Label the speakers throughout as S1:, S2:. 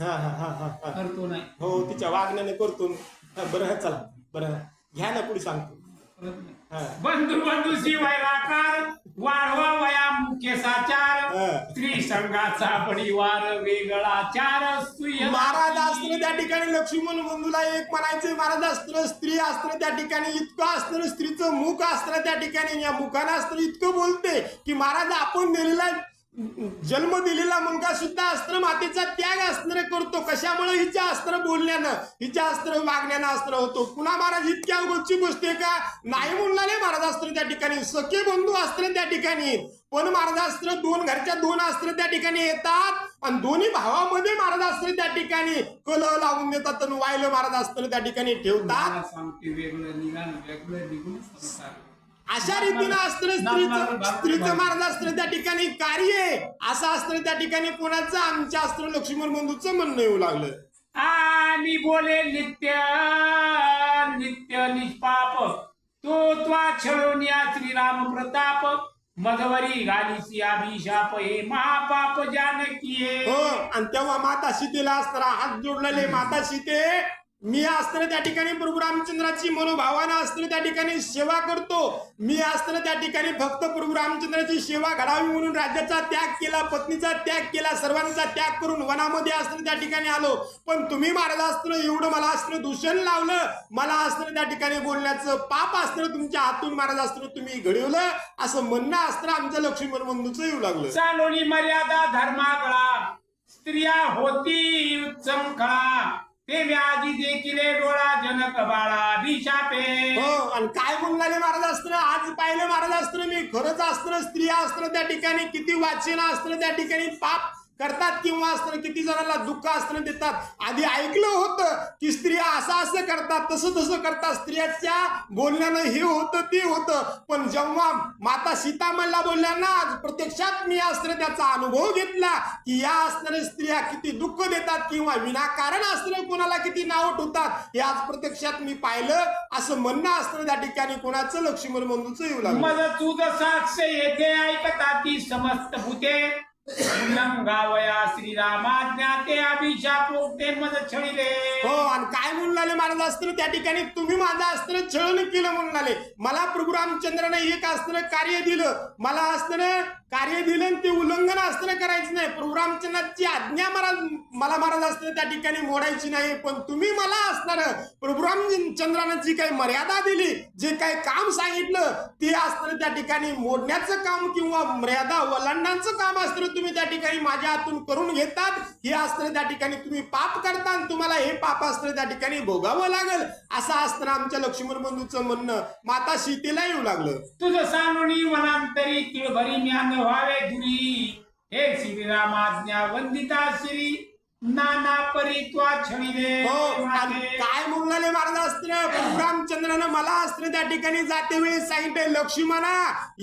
S1: हा हा हा हा हा.
S2: करतो नाही.
S1: हो तिच्या वागण्याने करतो. बरं चला. बरं घ्या ना पुढे सांगतो.
S2: करत नाही.
S1: हा.
S2: बंधू बंधू शिवायराकार वाढवा वया मुख्य साचार
S1: हा.
S2: स्त्री संघाचा परिवार वेगळा चार सुय
S1: महाराज अस्त्र त्या ठिकाणी लक्ष्मण बंधूला एक म्हणायचे महाराज अस्त्र स्त्री अस्त्र त्या ठिकाणी इतकं अस्त्र स्त्रीचं मुख अस्त्र त्या ठिकाणी या मुखानं अस्त्र इतकं बोलते की महाराज आपण दिलेला जन्म दिलेला मुलगा सुद्धा अस्त्र मातेचा त्याग अस्त्र करतो. कशामुळे हिच्या अस्त्र बोलण्यानं हिच्या अस्त्र वागण्यानं अस्त्र होतो? पुन्हा महाराज इतक्या गोष्टी गोष्टी का? नाही म्हणणारे महाराज अस्त्र त्या ठिकाणी सखे बंधू अस्त्र त्या ठिकाणी. पण महाराजास्त्र दोन घरच्या दोन अस्त्र त्या ठिकाणी येतात आणि दोन्ही भावामध्ये महाराजास्त्र त्या ठिकाणी कल लावून देतात आणि वायलं महाराजास्त्र त्या ठिकाणी ठेवतात. अशा रीतीनं अस्त्र स्त्रीचं स्त्रीचं महाराज अस्त्र त्या ठिकाणी कार्य आहे. असं अस्त्र त्या ठिकाणी कोणाचं? आमच्या अस्त्र लक्ष्मण बंधूचं म्हणणं येऊ लागलं.
S2: आणि बोले नित्य नित्य निष्पाप. तो त्वा छळवण्या श्रीराम प्रताप. मधवरी घालीसी अभिशाप हे महापाप जानकी
S1: हो आणि तेव्हा माता सीतेला अस्त्र हात जोडलेले माता सीते मी अस्त्र त्या ठिकाणी प्रभू रामचंद्राची मनोभावानं अस्त्र त्या ठिकाणी सेवा करतो. मी अस्त्र त्या ठिकाणी फक्त प्रभू रामचंद्राची सेवा घडावी म्हणून राज्याचा त्याग केला पत्नीचा त्याग केला सर्वांचा त्याग करून वनामध्ये अस्त्र त्या ठिकाणी आलो. पण तुम्ही महाराज अस्त्र एवढं मला अस्त्र दूषण लावलं. मला अस्त्र त्या ठिकाणी बोलण्याचं पाप अस्त्र तुमच्या हातून महाराज अस्त्र तुम्ही घडवलं. असं म्हणणं अस्त्र आमच्या लक्ष्मण बंधूचं येऊ लागलं.
S2: मर्यादा धर्माकळा स्त्रिया होती उत्तम ते व्याजी देखील डोळा जनक बाळा अभिशापे
S1: हो आणि काय म्हणणारे महाराज अस्त्र आज पाहिलं महाराज अस्त्र मी. खरंच अस्त्र स्त्री अस्त्र त्या ठिकाणी. किती वाचन अस्त्र त्या ठिकाणी. पाप करतात किंवा अस्त्र किती जणांना दुःख अस्त्र देतात. आधी ऐकलं होतं की स्त्रिया असं असं करतात तसं तसं करतात. स्त्रियाच्या बोलण्यानं हे होतं ते होतं. पण जेव्हा माता सीता बोलल्या ना आज प्रत्यक्षात मी अस्त्र त्याचा अनुभव घेतला की या अस्त्र स्त्रिया किती दुःख देतात किंवा विनाकारण अस्त्र कोणाला किती नाव ठेवतात हे आज प्रत्यक्षात मी पाहिलं. असं म्हणणं असणं त्या ठिकाणी कोणाचं लक्ष्मण म्हणून येऊ लागलं.
S2: मज तुझ साक्ष येथे ऐकता ती समस्त भूते. गावया श्रीरामाज्ञा ते मज
S1: हो आणि काय म्हणून माझं महाराज अस्त्र? त्या ठिकाणी तुम्ही माझं अस्त्र छळण केलं म्हणून आले मला प्रभू रामचंद्रने एक अस्त्र कार्य दिलं. मला अस्त्र कार्य दिलं आणि ते उल्लंघन अस्त्र करायचं नाही. प्रभू रामचंद्राची आज्ञा मला मला महाराज असतं त्या ठिकाणी मोडायची नाही पण तुम्ही मला असणार. प्रभू चंद्रानं जी काही मर्यादा दिली जे काही काम सांगितलं ते अस्त्र त्या ठिकाणी मोडण्याचं काम किंवा मर्यादा वलांडांचं काम असतं तुम्ही त्या ठिकाणी माझ्या हातून करून घेतात. हे अस्त्र त्या ठिकाणी तुम्ही पाप करता आणि तुम्हाला हे पाप अस्त्र त्या ठिकाणी भोगावं लागेल. असं अस्त्र आमच्या लक्ष्मण बंधूचं म्हणणं. माता सीतेला येऊ लागलं.
S2: तुझं सांगणी वनांतरी तिळभरी ज्ञान व्हावे धुरी हे श्रीरामाज्ञा वंदिता श्री नाना परी त्वा छळीले
S1: हो आणि काय म्हणले महाराज अस्त्र रामचंद्रानं मला अस्त्र त्या ठिकाणी जाते वेळी सांगितले. लक्ष्मणा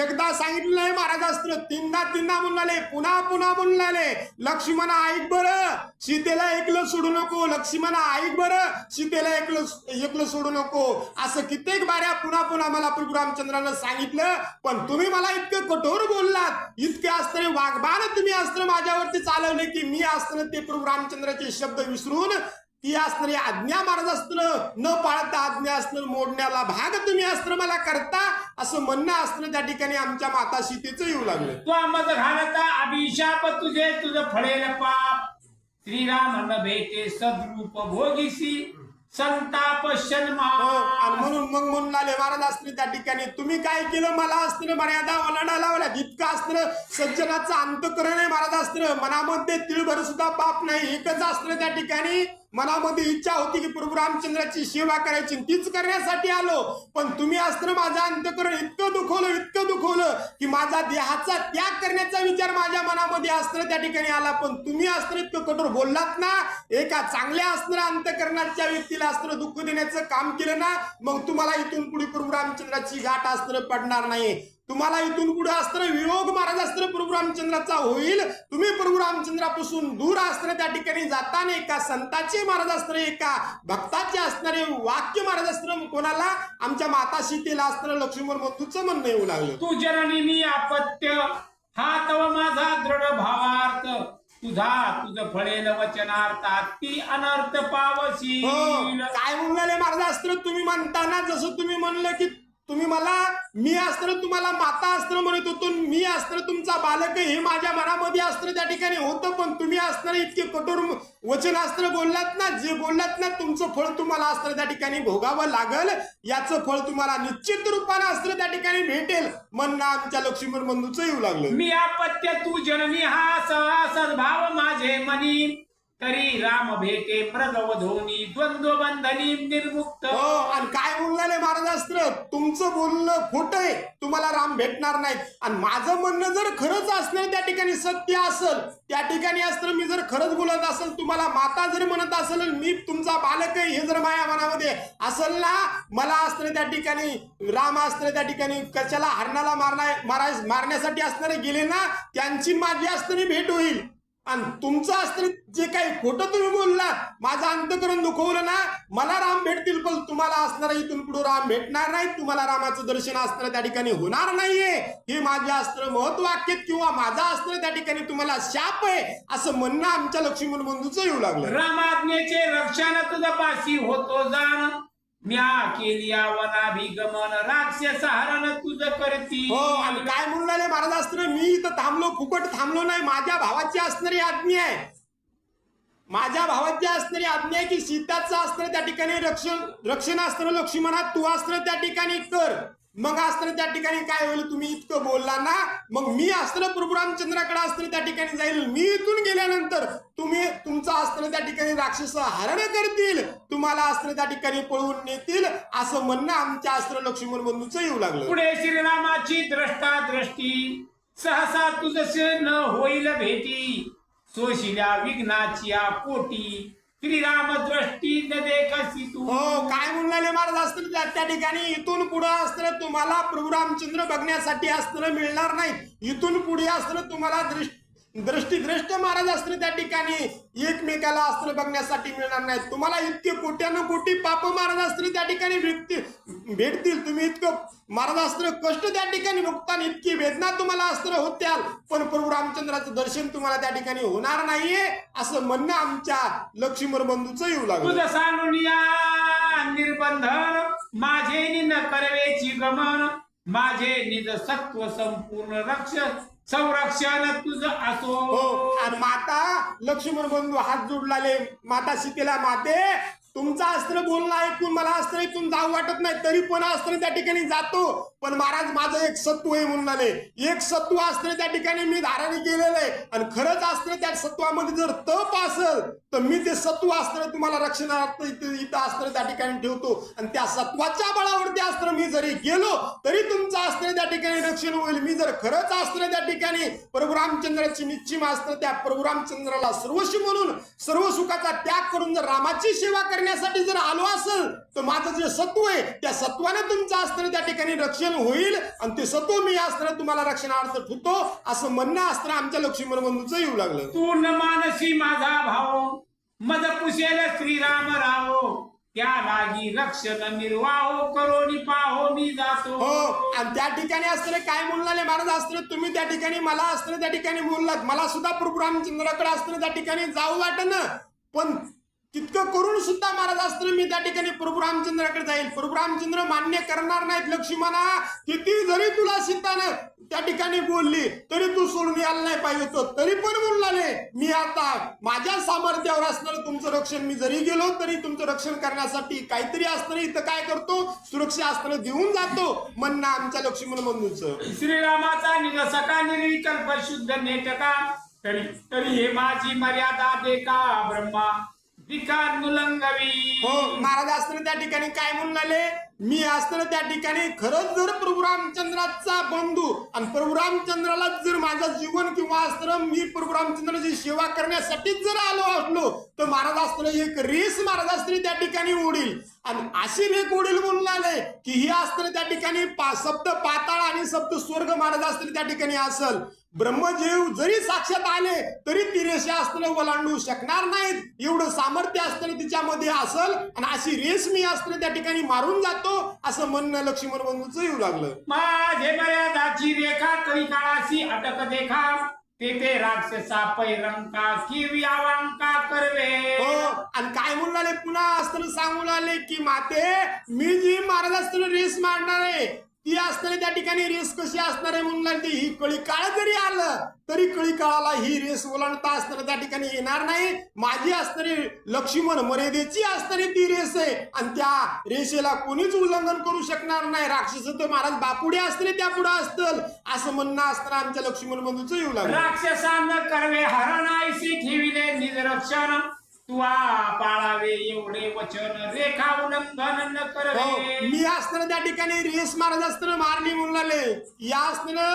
S1: एकदा सांगितलंय महाराज अस्त्र. तीनदा तीनदा म्हणले पुन्हा पुन्हा म्हणले लक्ष्मणा ऐक बरं. सीतेला एकलं सोडू नको. लक्ष्मणा ऐक बरं. सीतेला एकलं एकलं सोडू नको. असं कित्येक बाऱ्या पुन्हा पुन्हा मला प्रभू रामचंद्रानं सांगितलं. पण तुम्ही मला इतकं कठोर बोललात. इतके अस्त्र वाघबान तुम्ही अस्त्र माझ्यावरती चालवले की मी अस्त्र ते प्रभू रामचंद्राचे शब्द विसरून ती असणारी आज्ञा मारत अस्त्र न पाळता आज्ञा असणं मोडण्याला भाग तुम्ही अस्त्र मला करता असं म्हणणं असणं त्या ठिकाणी आमच्या माता सीतेचं येऊ लागलं.
S2: त्वा आम्हाला घालता अभिशाप तुझे तुझं फळेल पाप. श्रीराम भेटे सद्रूप भोगीसी. संताप शर्मा.
S1: हो, आणि म्हणून मग म्हणून आले महाराज अस्त्र त्या ठिकाणी. तुम्ही काय केलं? मला अस्त्र मर्यादा ओलांडा लावल्या. इतकं अस्त्र सज्जनाचं अंतकरण आहे महाराज अस्त्र मनामध्ये तिळभर सुद्धा पाप नाही. एकच अस्त्र त्या ठिकाणी. मनामध्ये इच्छा होती की प्रभू रामचंद्राची सेवा करायची तीच करण्यासाठी आलो. पण तुम्ही अस्त्र माझं अंतकरण इतकं दुखवलं इतकं दुखवलं की माझा देहाचा त्याग करण्याचा विचार माझ्या मनामध्ये अस्त्र त्या ठिकाणी आला. पण तुम्ही अस्त्र इतकं कठोर बोललात ना एका चांगल्या अस्त्र अंतकरणाच्या व्यक्तीला अस्त्र दुःख देण्याचं काम केलं ना मग तुम्हाला इथून पुढे प्रभू रामचंद्राची गाठ अस्त्र पडणार नाही. तुम्हाला इथून पुढे अस्त्र वियोग महाराज अस्त्र प्रभू रामचंद्राचा होईल. तुम्ही प्रभू रामचंद्रापासून दूर अस्त्र त्या ठिकाणी जाताना एका संताचे महाराज अस्त्र एका भक्ताचे असणारे वाक्य महाराज अस्त्र. कोणाला? आमच्या माता सीतेला अस्त्र लक्ष्मण बंधूचं म्हणणं येऊ लागलं.
S2: तू जननी मी अपत्य हा तव माझा दृढ भावार्थ. तुझा तुझ फळेल वचनार्थात ती अनर्थ
S1: हो.
S2: पावशी
S1: काय म्हणले महाराज अस्त्र? तुम्ही म्हणताना जसं तुम्ही म्हणलं की तुम्ही मला मी अस्त्र तुम्हाला माता अस्त्र म्हणत होतो. मी अस्त्र तुमचा बालक हे माझ्या मनामध्ये अस्त्र त्या ठिकाणी होतं पण तुम्ही अस्त्र इतके कठोर वचन अस्त्र बोललात ना जे बोललात ना तुमचं फळ तुम्हाला अस्त्र त्या ठिकाणी भोगावं लागल. याचं फळ तुम्हाला निश्चित रूपाने अस्त्र त्या ठिकाणी भेटेल. म्हणणं आमच्या लक्ष्मीवर बंधूचं येऊ लागलं.
S2: मी आपत्य तू जननी हा सहा सद्भाव माझे मनी. तरी राम भेटे मृगवधोनी द्वंद्व बंधनी निर्मुक्त.
S1: हो आणि काय बोलले महाराज अस्त्र तुमचं बोलणं खोट आहे. तुम्हाला राम भेटणार नाही आणि माझं म्हणणं जर खरंच असणार त्या ठिकाणी सत्य असेल त्या ठिकाणी अस्त्र मी जर खरंच बोलत असेल तुम्हाला माता जर म्हणत असेल मी तुमचा बालक आहे हे जर माझ्या मनामध्ये असेल ना मला अस्त्र त्या ठिकाणी राम अस्त्र त्या ठिकाणी कशाला हरणाला मारणार मारा मारण्यासाठी असणारे गेले ना त्यांची माझी अस्त्री भेट होईल. आणि तुमचं अस्त्र जे काही खोटं तुम्ही बोलला माझं अंतकरण दुखवलं ना मला राम भेटतील पण तुम्हाला असणार इथून पुढे राम भेटणार नाही तुम्हाला रामाचं दर्शन असणार त्या ठिकाणी होणार नाहीये. हे माझे अस्त्र महत्वाक्य किंवा माझा अस्त्र त्या ठिकाणी तुम्हाला शाप आहे असं म्हणणं आमच्या लक्ष्मण बंधूच येऊ लागलं.
S2: रामाज्ञेचे रक्षण तुझा पाशी होतो जाण. म्या केली वनाभिगमन राक्षस हरण तुझ करती.
S1: हो आणि काय म्हणून राहिले महाराज अस्त्र मी इथं थांबलो फुकट थांबलो नाही माझ्या भावाची असणारी आज्ञा आहे. माझ्या भावाची असणारी आज्ञा आहे की सीताचं अस्त्र त्या ठिकाणी रक्षण रक्षण अस्त्र लक्ष्मणा तू अस्त्र त्या ठिकाणी कर. मग अस्त्र त्या ठिकाणी काय होईल? तुम्ही इतकं बोलला ना मग मी अस्त्र प्रभू रामचंद्राकडे अस्त्र त्या ठिकाणी जाईल. मी इथून गेल्यानंतर तुम्ही तुमचं अस्त्र त्या ठिकाणी राक्षस हरण करतील. तुम्हाला अस्त्र त्या ठिकाणी पळवून नेतील. असं म्हणणं आमच्या अस्त्र लक्ष्मण बंधूचं येऊ लागलं.
S2: पुढे श्रीरामाची द्रष्टा दृष्टी सहसा तुझसे न होईल भेटी. सोशिल्या विघ्नाची पोटी. श्रीराम दृष्टी न देखसी तू.
S1: हो काय म्हणलेले महाराज अस्त्र त्या त्या ठिकाणी इथून पुढे अस्त्र तुम्हाला प्रभू रामचंद्र बघण्यासाठी अस्त्र मिळणार नाही. इथून पुढे अस्त्र तुम्हाला दृष्टी दृष्टीद्रष्ट महाराज अस्त्र त्या ठिकाणी एकमेकाला अस्त्र बघण्यासाठी मिळणार नाही तुम्हाला इतके कोट्यानं कोटी पाप महाराज अस्त्र त्या ठिकाणी भेटतील. भेटतील तुम्ही इतकं. महाराज अस्त्र कष्ट त्या ठिकाणी भोगताना इतकी वेदना तुम्हाला अस्त्र होत्याल. पण प्रभू रामचंद्राचं दर्शन तुम्हाला त्या ठिकाणी होणार नाहीये असं म्हणणं आमच्या लक्ष्मीवर बंधूचं येऊ लागलं.
S2: तुझ निर्बंधन माझे निन करवेची गमन. माझे निज सत्व संपूर्ण रक्षण. संरक्षण तुझ असो.
S1: हो आणि माता लक्ष्मण बंधू हात जोडलाले माता सीतेला माते तुमचा अस्त्र बोलणं ऐकून मला अस्त्र ऐकून जाऊ वाटत नाही तरी पण अस्त्र त्या ठिकाणी जातो. पण महाराज माझं एक सत्व आहे म्हणून आले. एक सत्व अस्त्र त्या ठिकाणी मी धारण केलेलं आहे. आणि खरंच अस्त्र त्या सत्वामध्ये जर तप असेल तर मी ते सत्व अस्त्र तुम्हाला रक्षणार्थ इथं अस्त्र त्या ठिकाणी ठेवतो. आणि त्या सत्वाच्या बळावर ते अस्त्र मी जरी गेलो तरी तुमचं अस्त्र त्या ठिकाणी रक्षण होईल. मी जर खरंच अस्त्र त्या ठिकाणी प्रभू रामचंद्राची निश्चिम अस्त्र त्या प्रभू रामचंद्राला सर्वस्वी म्हणून सर्व सुखाचा त्याग करून जर रामाची सेवा करण्यासाठी जर आलो असेल तर माझं जे सत्व आहे त्या सत्वाने तुमचं अस्त्र त्या ठिकाणी रक्षण होईल. आणि ते सत्व मी अस्त्र तुम्हाला रक्षणार्थ ठेवतो. असं म्हणणं अस्त्र आमच्या लक्ष्मण बंधूचं येऊ लागलं.
S2: तू न मानसी माझा भाव मद पुसेल श्रीराम राव. त्या लागी रक्षण निर्वाहो करोनी पाहो मी जातो.
S1: हो आणि त्या ठिकाणी अस्त्र काय म्हणलाले महाराज अस्त्र तुम्ही त्या ठिकाणी मला अस्त्र त्या ठिकाणी बोललात. मला सुद्धा प्रभू रामचंद्राकडे अस्त्र त्या ठिकाणी जाऊ वाटन पण तितकं करून सुद्धा महाराज असतं मी त्या ठिकाणी प्रभू रामचंद्राकडे जाईल प्रभू रामचंद्र मान्य करणार नाहीत लक्ष्मणा. किती जरी तुला सीतानं त्या ठिकाणी बोलली तरी तू सोडून यायला नाही पाहिजे होतं. तरी पण बोललाले मी आता माझ्या सामर्थ्यावर असणार तुमचं रक्षण मी जरी गेलो तरी तुमचं रक्षण करण्यासाठी काहीतरी असतं इथं काय करतो? सुरक्षा अस्त्र देऊन जातो. म्हणणं आमच्या लक्ष्मण बंधूच.
S2: श्रीरामाचा निरसका निर्विकल्प शुद्ध नेटका. तरी तरी हे माझी मर्यादा देखा ब्रह्मा? विकानुलंगवी
S1: हो महाराज अस्त्र त्या ठिकाणी काय म्हणून आले मी अस्त्र त्या ठिकाणी खरंच जर प्रभू रामचंद्राचा बंधू आणि प्रभू रामचंद्राला जर माझं जीवन किंवा अस्त्र मी प्रभू रामचंद्राची सेवा करण्यासाठीच जर आलो असलो तर महाराज अस्त्र एक रेस महाराज अस्त्र त्या ठिकाणी ओढील आणि अशी रेख ओढील म्हणून आले की ही अस्त्र त्या ठिकाणी पा सप्त पाताळ आणि सप्त स्वर्ग महाराज अस्त्र त्या ठिकाणी असल. ब्रह्मदेव जरी साक्षात आले तरी ती रेषा अस्त्र ओलांडू शकणार नाहीत. एवढं सामर्थ्य अस्त्र तिच्यामध्ये असल आणि अशी रेस मी अस्त्र त्या ठिकाणी मारून जातो असं म्हणणं लक्ष्मण बंधूचं येऊ लागलं.
S2: माझे मर्यादाची रेखा कळी काळाशी अटक देखा. ते ते राक्षसा पैरंका की व्यावंका करवे.
S1: हो आणि काय म्हणून आले? पुन्हा असताना सांगून आले की माते मी जी महाराज असताना रेस मारणार आहे ती असणारी त्या ठिकाणी रेस कशी असणार आहे म्हणून लागते ही कळी काळ जरी आलं तरी कळी काळाला ही रेस ओलांडता असणारी त्या ठिकाणी येणार नाही. माझी असणारी लक्ष्मण मर्यादेची असणारी ती रेस आहे. आणि त्या रेषेला कोणीच उल्लंघन करू शकणार नाही. राक्षस तर महाराज बापुडे असतील त्या पुढे असतं असं म्हणणं असताना आमच्या लक्ष्मण बंधूच येऊ लागलं
S2: राक्षसांना करवे हरणायसी ठेविले निरक्षण तुवा पाळावे एवढे वचन रेखा उल्लंघन न
S1: हो,
S2: करवे.
S1: मी असताना त्या ठिकाणी रेस महाराज असताना मारली म्हणून आले या असताना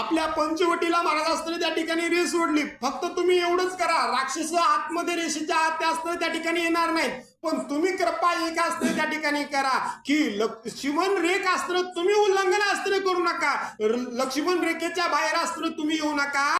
S1: आपल्या पंचवटीला महाराज असताना त्या ठिकाणी रेस ओढली. फक्त तुम्ही एवढंच करा. राक्षस आतमध्ये रेषेच्या आत त्या असताना त्या ठिकाणी येणार नाहीत. पण तुम्ही कृपा एक असताना त्या ठिकाणी करा की लक्ष्मण रेख असताना तुम्ही उल्लंघन असताना करू नका. लक्ष्मण रेखेच्या बाहेर असताना तुम्ही येऊ नका.